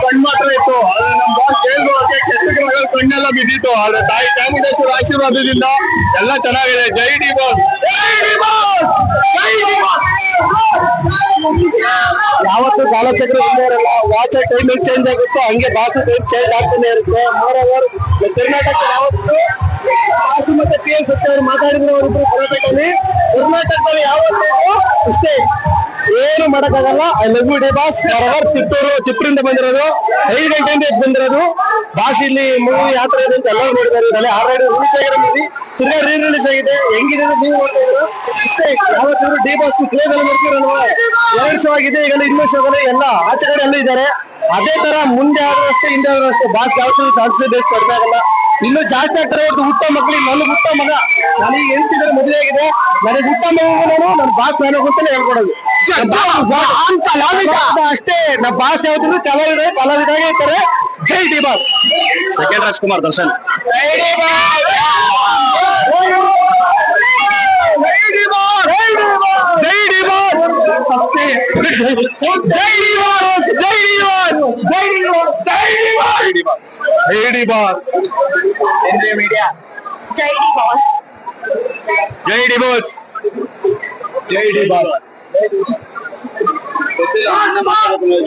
ಕಣ್ಣು ಮಾತ್ರ ಇತ್ತು ನಮ್ಮ ಬಾಸ್ ಕೇಳುವಾಗೆ ಕೆಟ್ಟ ಕಣ್ಣೆಲ್ಲ ಬಿದ್ದಿತ್ತು ಆದ್ರೆ ತಾಯಿ ಚಾಮುಂಡೇಶ್ವರ ಆಶೀರ್ವಾದದಿಂದ ಎಲ್ಲ ಚೆನ್ನಾಗಿದೆ ಜೈ ಡಿ ಬಾಸ್ ಯಾವತ್ತು ಕಾಲಚಕ್ರ ಇರೋರಲ್ಲ ವಾಚ ಟೈಮ್ ಚೇಂಜ್ ಆಗುತ್ತೆ, ಹಂಗೆ ಬಾಸ್ ಟೈಮ್ ಚೇಂಜ್ ಆಗ್ತಾನೆ ಇರುತ್ತೆ. ಮೋರ್ ಓವರ್ ಕರ್ನಾಟಕ ಯಾವತ್ತು ಬಾಸು ಮತ್ತೆ ಪಿ ಎಸ್ ಅವ್ರು ಮಾತಾಡಿದ್ರು ಅವರಿಬ್ರು ಕರ್ನಾಟಕದಲ್ಲಿ. ಕರ್ನಾಟಕದಲ್ಲಿ ಯಾವತ್ತೂ ಇಷ್ಟೇ. ಏನು ಮಾಡಕ್ಕಾಗಲ್ಲ. I love you D boss for Tippur ಚಿಪ್ಪರಿಂದ ಬಂದಿರೋದು, ಐದು ಗಂಟೆಯಿಂದ ಬಂದಿರೋದು. ಬಾಸ್ ಇಲ್ಲಿ ಮೂವಿ ಯಾವ ಇದೆ ಅಂತ ಎಲ್ಲರೂ ನೋಡಿದ್ದಾರೆ. ಇದರಲ್ಲಿ ಆಲ್ರೆಡಿ ರಿಲೀಸ್ ಆಗಿರೋ ಮೂವಿ ತಿರ್ಗಾ ರೀ ರಿಲೀಸ್ ಆಗಿದೆ. ಹೆಂಗಿದೆ ನೀವು ಇಷ್ಟೇ ಡಿ ಬಾಸ್ ಕ್ಲೇಸ್ ಅಲ್ಲಿ ಬರ್ತೀರಲ್ವಾ ಎರಡು ಶೋ ಆಗಿದೆ ಈಗ ಇನ್ನೂ ಶೋಗಳು ಎಲ್ಲ ಆಚೆ ಕಡೆ ಎಲ್ಲ ಇದ್ದಾರೆ. ಅದೇ ತರ ಮುಂದೆ ಆದ್ರೂ ಅಷ್ಟೇ, ಹಿಂದೆ ಆದ್ರೂ ಬಾಸ್ ಯಾವತ್ತೂ ಬೇಕು ಕಡಿಮೆ ಆಗಲ್ಲ. ಇನ್ನು ಜಾಸ್ತಿ ಆಗ್ತಾರೆ ಹೊರತು ಹುಟ್ಟ ಮಕ್ಕಳಿಗೆ ನನ್ನ ಹುಟ್ಟ ಮಗ. ನನಗೆ ಹೇಳ್ತಿದ್ರೆ ಮದುವೆ ಆಗಿದೆ. ನನಗೆ ಹುಟ್ಟ ಮಗ ನಾನು, ನನ್ನ ಬಾಸ್ ನಾನು ಗೊತ್ತಲೇ ಹೇಳ್ಕೊಡೋದು. जय राजकुमार दर्शन जय डी जय जय जय जय जय जय जय जय जय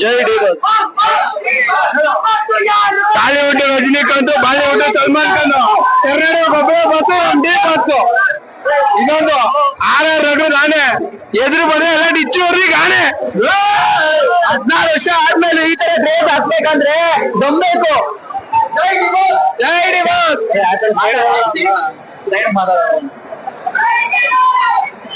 ಜೈ D boss. Tollywood Rajinikanth Bollywood Salman Khan Karnataka ಒಬ್ಬ ಬಸ್ ಡಿ ಬಸ್ ಇನ್ನೊಂದು ಆರ್ ಆರ್ ರಘು ನಾನೇ ಎದುರು ಬಂದ್ರೆ ಎಲ್ಲ ಡಿಚ್ಚೋರ್ರಿಗೆ ಆನೆ ಹದಿನಾರು ವರ್ಷ ಆದ್ಮೇಲೆ ಈ ತರ ಡ್ರೇಸ್ ಹಾಕ್ಬೇಕಂದ್ರೆ ದಮ್ಬೇಕು ಜೈ ಡಿ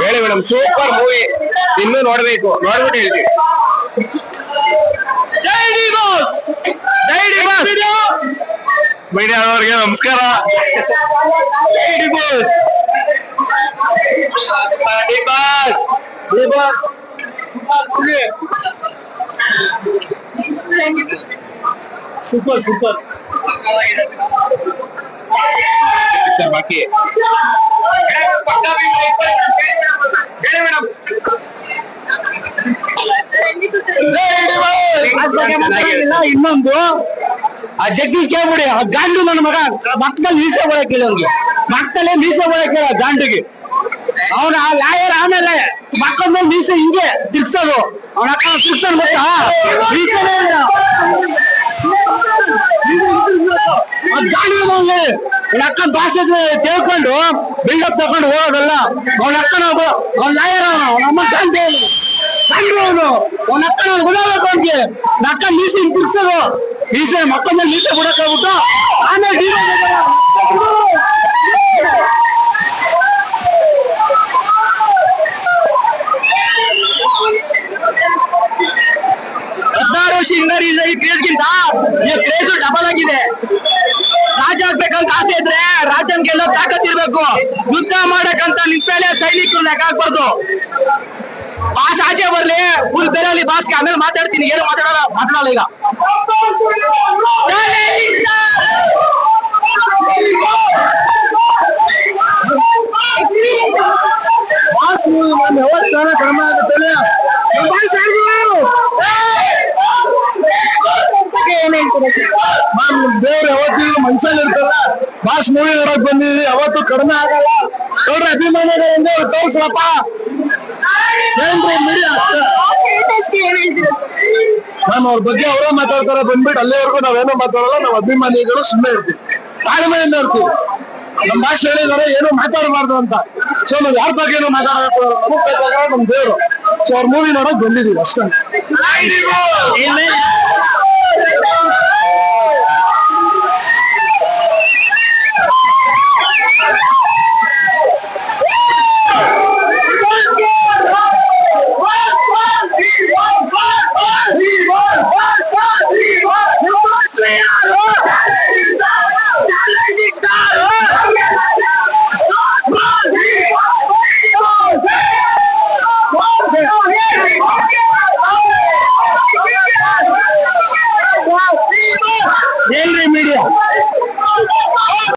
ಹೇಳಿ ಮೇಡಮ್ ಸೂಪರ್ ಮೂವಿ ಇನ್ನೂ ನೋಡ್ಬೇಕು. ನೋಡ್ಬಿಟ್ಟು ಹೇಳ್ತೀವಿ ಮೀಡಿಯಾ ಅವರಿಗೆ ನಮಸ್ಕಾರ. ಸೂಪರ್ ಸೂಪರ್ ಪಿಕ್ಚರ್ ಬಾಕಿ ಇನ್ನೊಂದು ಆ ಜಗದೀಶ್ ಕೇಳ್ಬಿಡಿ, ಆ ಗಾಂಡು ನನ್ನ ಮಗ, ಮಕ್ಕದಲ್ಲಿ ಮೀಸೆ ಕೇಳಿ ಅವ್ನಿಗೆ. ಮಕ್ಕಳೇ ಮೀಸೆ ಕೇಳ ಗಾಂಡಿಗೆ. ಅವನ ಆ ಲಾಯರ್ ಆಮೇಲೆ ಮಕ್ಕಳ ಮೇಲೆ ಮೀಸೆ ಹಿಂಗೆ ತಿರ್ಗ್ಸೋದು. ಅವನ ಅಕ್ಕ ತಿರ್ಗ್ಸೋದು ಗಾಂಡಿನಲ್ಲಿ ಅವನ ಅಕ್ಕನ ಭಾಷೆ ತಿಳ್ಕೊಂಡು ಬಿಲ್ಡಪ್ ತಗೊಂಡು ಹೋಗೋದಲ್ಲ. ಅವನ ಅಕ್ಕನ ಅವನ ಲಾಯರ್ ಅವನು, ಅವನ ಅಮ್ಮ ತಂದೆ ಅವನು. ಅವನು. ಅವನ ಅಕ್ಕನ ಗುಣಬೇಕು ಅವನಿಗೆ ನಕ್ಕ ಮೀಸೆ ತಿರ್ಸೋದು ಮೀಸೆ ಮಕ್ಕಳ ಮೇಲೆ ಮೀಸೆ ಬಿಡಕ್ಕಾಗುತ್ತೋ ಆಮೇಲೆ ರಾಜನ್ ತಾಕತ್ ತಾಕತ್ತಿರ್ಬೇಕು ಯುದ್ಧ ಮಾಡಕ್ಕಂತ ನಿಮ್ ಮೇಲೆ ಸೈನಿಕರು ಲೆಕ್ಕಾಕ್ಬಾರ್ದು ಭಾಷೆ ಆಚೆ ಬರ್ಲಿ ಫುಲ್ ಬೇರೆ ಭಾಷೆ ಆಮೇಲೆ ಮಾತಾಡ್ತೀನಿ, ಏನು ಮಾತಾಡಲ್ಲ ಮಾತಾಡಲ್ಲ ಈಗ. ಯಾವತ್ತಾರ ಬಾಸ್ ಮೂವಿ ನೋಡಕ್ ಬಂದಿದೀವಿ ಅವತ್ತು ಕಡಿಮೆ ಆಗಲ್ಲ. ನೋಡ್ರಿ ಅಭಿಮಾನಿಗಳಿಂದ ತೋರಿಸ್ಲಪ್ಪ ಏನ್ರಿ ಮೀಡಿಯಾ ನಾನು ಅವ್ರ ಬಗ್ಗೆ ಅವರೇ ಮಾತಾಡ್ತಾರ. ಬಂದ್ಬಿಟ್ಟು ಅಲ್ಲಿವರೆಗೂ ನಾವೇನೋ ಮಾತಾಡಲ್ಲ. ನಾವು ಅಭಿಮಾನಿಗಳು ಸುಮ್ಮನೆ ಇರ್ತೀವಿ. ತಾಳ್ಮೆಯಿಂದ ಇರ್ತೀವಿ. ನಮ್ಮ ಭಾಷೆ ಹೇಳಿದಾರೆ ಏನು ಮಾತಾಡಬಾರ್ದು ಅಂತ. ಸೊ ನಾವ್ ಯಾರ ಬಗ್ಗೆ ಏನು ಮಾತಾಡಬೇಕು ನಮಗ್ ಬೇಕಾದ್ರೆ ನಮ್ ದೇವ್ರು. ಸೊ ಅವ್ರ ಮೂವಿ ನೋಡಕ್ ಬಂದಿದೀವಿ ಅಷ್ಟೇ.